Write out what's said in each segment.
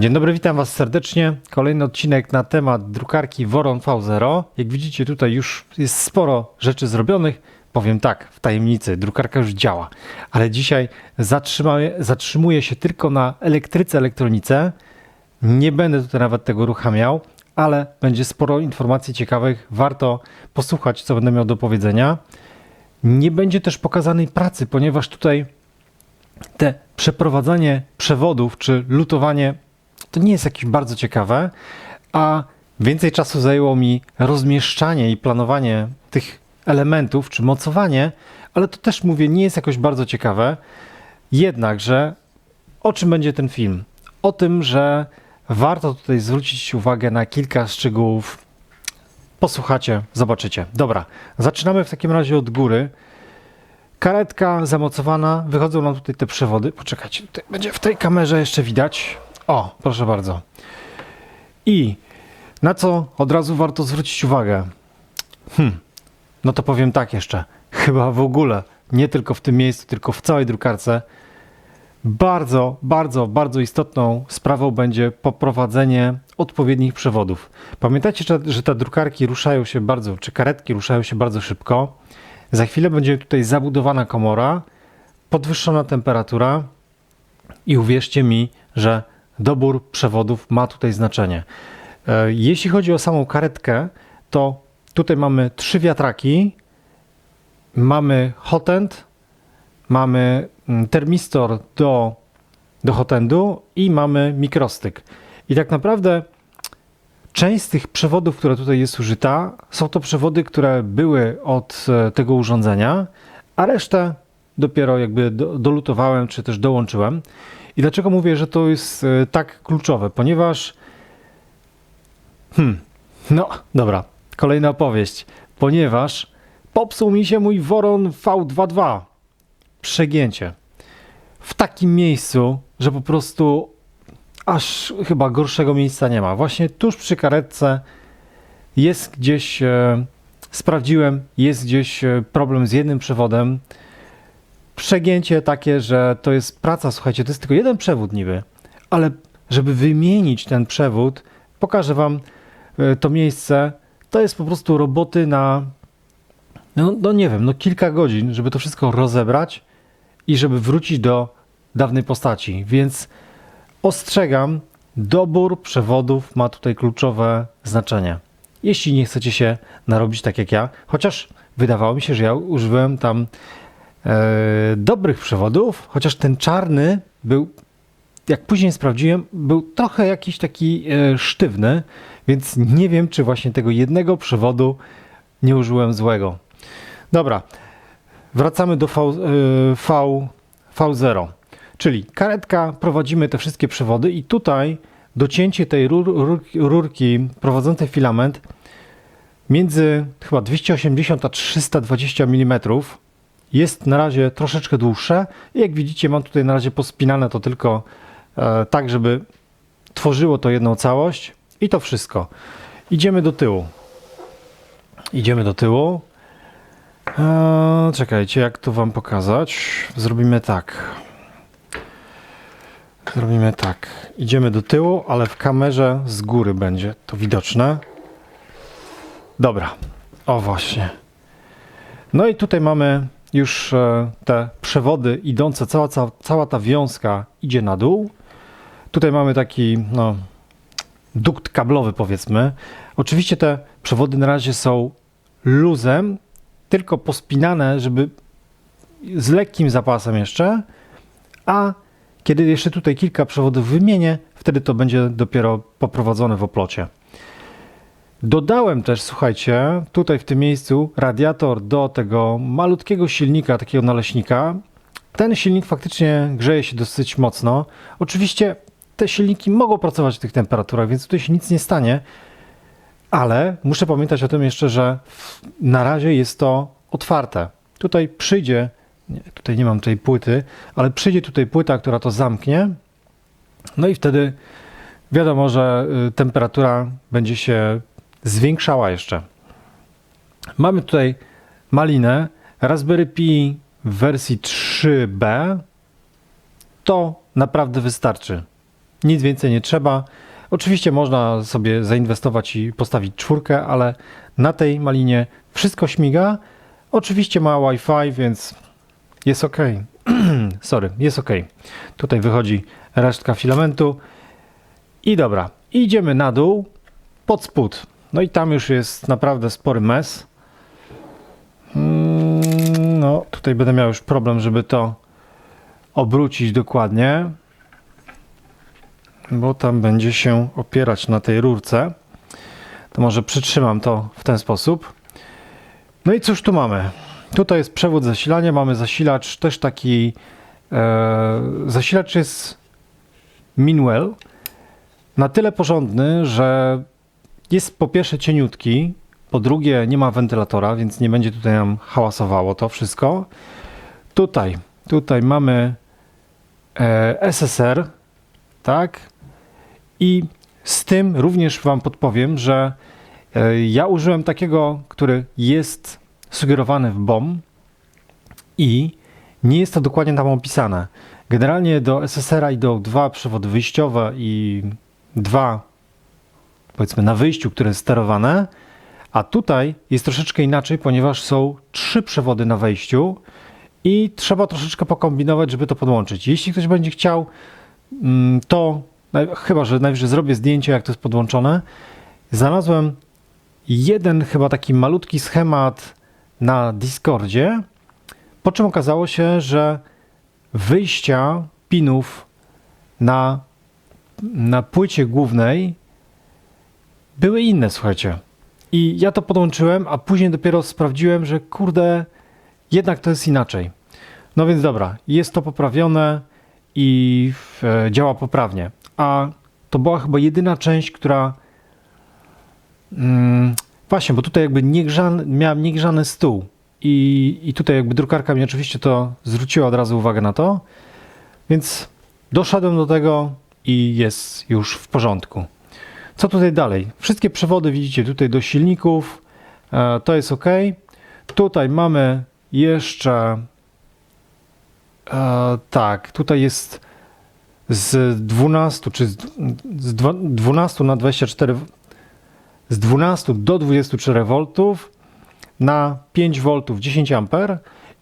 Dzień dobry, witam Was serdecznie. Kolejny odcinek na temat drukarki Voron V0. Jak widzicie, tutaj już jest sporo rzeczy zrobionych. Powiem tak, w tajemnicy, drukarka już działa, ale dzisiaj zatrzymuję, się tylko na elektryce, elektronice. Nie będę tutaj nawet tego uruchamiał, ale będzie sporo informacji ciekawych. Warto posłuchać, co będę miał do powiedzenia. Nie będzie też pokazanej pracy, ponieważ tutaj te przeprowadzanie przewodów czy lutowanie to nie jest jakieś bardzo ciekawe, a więcej czasu zajęło mi rozmieszczanie i planowanie tych elementów czy mocowanie, ale to też mówię, nie jest jakoś bardzo ciekawe. Jednakże o czym będzie ten film? O tym, że warto tutaj zwrócić uwagę na kilka szczegółów. Posłuchacie, zobaczycie. Dobra, zaczynamy w takim razie od góry. Karetka zamocowana, wychodzą nam tutaj te przewody. Poczekajcie, tutaj będzie w tej kamerze jeszcze widać. O, proszę bardzo. I na co od razu warto zwrócić uwagę? Hmm, no to powiem tak jeszcze. Chyba w ogóle, nie tylko w tym miejscu, tylko w całej drukarce, bardzo, bardzo, bardzo istotną sprawą będzie poprowadzenie odpowiednich przewodów. Pamiętajcie, że te drukarki ruszają się bardzo, czy karetki ruszają się bardzo szybko. Za chwilę będzie tutaj zabudowana komora, podwyższona temperatura i uwierzcie mi, że dobór przewodów ma tutaj znaczenie. E, Jeśli chodzi o samą karetkę, to tutaj mamy trzy wiatraki, mamy hotend, mamy mm, termistor do, do hotendu i mamy mikrostyk. I tak naprawdę część z tych przewodów, która tutaj jest użyta, są to przewody, które były od e, tego urządzenia, a resztę dopiero jakby do, dolutowałem czy też dołączyłem. I dlaczego mówię, że to jest e, tak kluczowe? Ponieważ. Hmm, no dobra, kolejna opowieść. Ponieważ popsuł mi się mój Voron V22. Przegięcie. W takim miejscu, że po prostu aż chyba gorszego miejsca nie ma. Właśnie tuż przy karetce jest gdzieś, e, sprawdziłem, jest gdzieś e, problem z jednym przewodem. Przegięcie takie, że to jest praca, słuchajcie, to jest tylko jeden przewód niby, ale żeby wymienić ten przewód, pokażę Wam e, to miejsce. To jest po prostu roboty na, no, no nie wiem, no kilka godzin, żeby to wszystko rozebrać i żeby wrócić do dawnej postaci. Więc ostrzegam, dobór przewodów ma tutaj kluczowe znaczenie. Jeśli nie chcecie się narobić tak jak ja, chociaż wydawało mi się, że ja użyłem tam dobrych przewodów, chociaż ten czarny był, jak później sprawdziłem, był trochę jakiś taki e, sztywny, więc nie wiem, czy właśnie tego jednego przewodu nie użyłem złego. Dobra, wracamy do v, e, v, V0. Czyli karetka, prowadzimy te wszystkie przewody i tutaj docięcie tej rur, rur, rurki prowadzącej filament między chyba 280 a 320 mm jest na razie troszeczkę dłuższe jak widzicie mam tutaj na razie pospinane to tylko e, tak, żeby tworzyło to jedną całość i to wszystko. Idziemy do tyłu. Idziemy do tyłu. E, czekajcie, jak to wam pokazać? Zrobimy tak. Zrobimy tak. Idziemy do tyłu, ale w kamerze z góry będzie to widoczne. Dobra. O właśnie. No i tutaj mamy już e, te przewody idące, cała, cała, cała ta wiązka idzie na dół. Tutaj mamy taki no, dukt kablowy powiedzmy. Oczywiście te przewody na razie są luzem, tylko pospinane, żeby z lekkim zapasem jeszcze, a kiedy jeszcze tutaj kilka przewodów wymienię, wtedy to będzie dopiero poprowadzone w oplocie. Dodałem też, słuchajcie, tutaj w tym miejscu radiator do tego malutkiego silnika, takiego naleśnika. Ten silnik faktycznie grzeje się dosyć mocno. Oczywiście te silniki mogą pracować w tych temperaturach, więc tutaj się nic nie stanie, ale muszę pamiętać o tym jeszcze, że na razie jest to otwarte. Tutaj przyjdzie, nie, tutaj nie mam tej płyty, ale przyjdzie tutaj płyta, która to zamknie. No i wtedy wiadomo, że y, temperatura będzie się zwiększała jeszcze. Mamy tutaj malinę Raspberry Pi w wersji 3B. To naprawdę wystarczy. Nic więcej nie trzeba. Oczywiście można sobie zainwestować i postawić czwórkę, ale na tej malinie wszystko śmiga. Oczywiście ma Wi-Fi, więc jest ok. Sorry, jest ok. Tutaj wychodzi resztka filamentu. I dobra, idziemy na dół pod spód. No i tam już jest naprawdę spory mes. Mm, No, tutaj będę miał już problem, żeby to obrócić dokładnie, bo tam będzie się opierać na tej rurce. To może przytrzymam to w ten sposób. No i cóż tu mamy? Tutaj jest przewód zasilania, mamy zasilacz też taki. E, zasilacz jest Minwell. Na tyle porządny, że jest po pierwsze cieniutki, po drugie nie ma wentylatora, więc nie będzie tutaj nam hałasowało to wszystko. Tutaj, tutaj mamy e, SSR, tak? I z tym również Wam podpowiem, że e, ja użyłem takiego, który jest sugerowany w BOM i nie jest to dokładnie tam opisane. Generalnie do SSR-a idą dwa przewody wyjściowe i dwa, powiedzmy, na wyjściu, które jest sterowane, a tutaj jest troszeczkę inaczej, ponieważ są trzy przewody na wejściu i trzeba troszeczkę pokombinować, żeby to podłączyć. Jeśli ktoś będzie chciał, mm, to chyba, że najwyżej zrobię zdjęcie, jak to jest podłączone. Znalazłem jeden chyba taki malutki schemat na Discordzie, po czym okazało się, że wyjścia pinów na, na płycie głównej były inne, słuchajcie. I ja to podłączyłem, a później dopiero sprawdziłem, że kurde, jednak to jest inaczej. No więc dobra, jest to poprawione i e, działa poprawnie. A to była chyba jedyna część, która. Mm, właśnie, bo tutaj jakby niegrzany, miałem niegrzany stół. I, I tutaj jakby drukarka mi oczywiście to zwróciła od razu uwagę na to. Więc doszedłem do tego i jest już w porządku. Co tutaj dalej? Wszystkie przewody widzicie tutaj do silników. E, to jest ok. Tutaj mamy jeszcze. E, tak, tutaj jest z 12 czy z, z dwa- 12 na 24 w- z 12 do 24 V na 5 V 10 A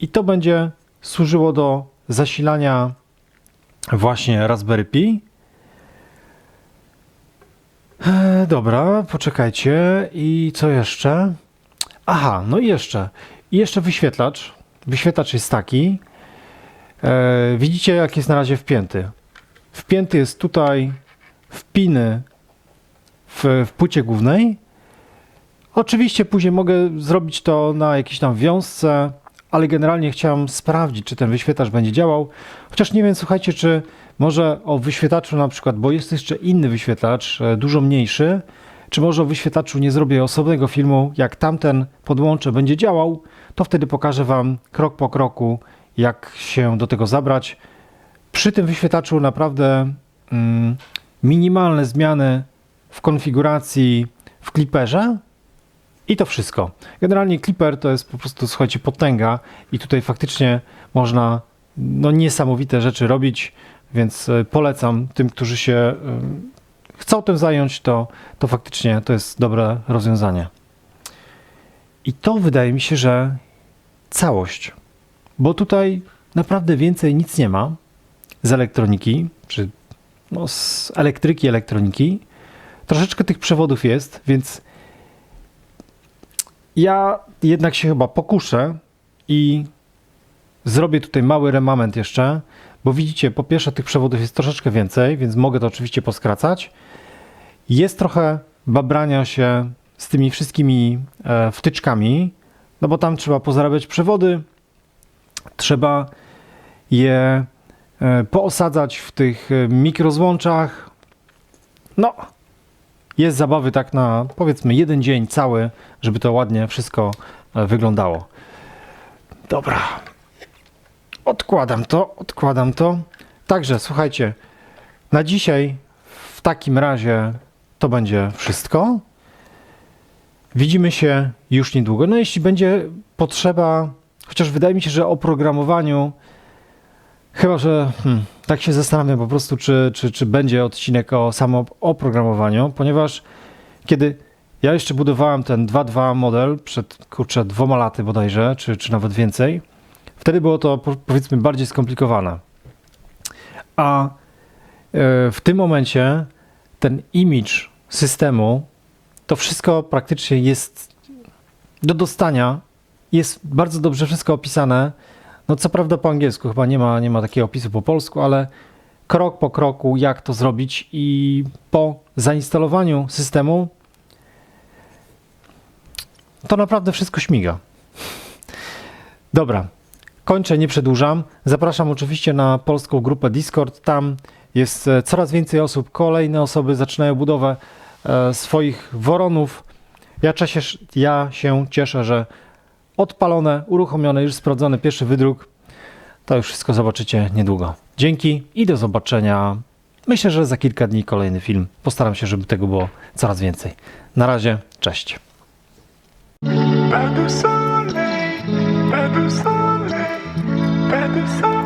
i to będzie służyło do zasilania właśnie Raspberry Pi. E, dobra, poczekajcie. I co jeszcze? Aha, no i jeszcze. I jeszcze wyświetlacz. Wyświetlacz jest taki. E, widzicie, jak jest na razie wpięty. Wpięty jest tutaj w piny w, w płycie głównej. Oczywiście później mogę zrobić to na jakiejś tam wiązce, ale generalnie chciałem sprawdzić, czy ten wyświetlacz będzie działał. Chociaż nie wiem, słuchajcie, czy może o wyświetlaczu na przykład, bo jest jeszcze inny wyświetlacz, e, dużo mniejszy, czy może o wyświetlaczu nie zrobię osobnego filmu, jak tamten podłączę, będzie działał, to wtedy pokażę Wam krok po kroku, jak się do tego zabrać. Przy tym wyświetlaczu naprawdę mm, minimalne zmiany w konfiguracji w Clipperze i to wszystko. Generalnie Clipper to jest po prostu, słuchajcie, potęga i tutaj faktycznie można no, niesamowite rzeczy robić, więc e, polecam tym, którzy się e, chcą tym zająć, to, to faktycznie to jest dobre rozwiązanie. I to wydaje mi się, że całość, bo tutaj naprawdę więcej nic nie ma z elektroniki, czy no, z elektryki, elektroniki. Troszeczkę tych przewodów jest, więc ja jednak się chyba pokuszę i zrobię tutaj mały remament jeszcze, bo widzicie, po pierwsze tych przewodów jest troszeczkę więcej, więc mogę to oczywiście poskracać. Jest trochę babrania się z tymi wszystkimi e, wtyczkami, no bo tam trzeba pozarabiać przewody, trzeba je e, poosadzać w tych e, mikrozłączach. No, jest zabawy tak na powiedzmy jeden dzień cały, żeby to ładnie wszystko e, wyglądało. Dobra. Odkładam to, odkładam to. Także słuchajcie, na dzisiaj w takim razie to będzie wszystko. Widzimy się już niedługo. No jeśli będzie potrzeba, chociaż wydaje mi się, że o programowaniu Chyba, że hmm, tak się zastanawiam po prostu, czy, czy, czy będzie odcinek o samooprogramowaniu, ponieważ kiedy ja jeszcze budowałem ten 2.2 model przed, kurczę, dwoma laty bodajże, czy, czy nawet więcej, wtedy było to po- powiedzmy bardziej skomplikowane. A e, w tym momencie ten image systemu, to wszystko praktycznie jest do dostania, jest bardzo dobrze wszystko opisane. No co prawda po angielsku, chyba nie ma, nie ma takiego opisu po polsku, ale krok po kroku jak to zrobić i po zainstalowaniu systemu to naprawdę wszystko śmiga. Dobra, kończę, nie przedłużam. Zapraszam oczywiście na polską grupę Discord. Tam jest e, coraz więcej osób. Kolejne osoby zaczynają budowę e, swoich woronów. Ja, cieszę, ja się cieszę, że odpalone, uruchomione, już sprawdzony pierwszy wydruk. To już wszystko zobaczycie niedługo. Dzięki i do zobaczenia. Myślę, że za kilka dni kolejny film. Postaram się, żeby tego było coraz więcej. Na razie, cześć. Pas de soleil, pas de soleil, pas de soleil.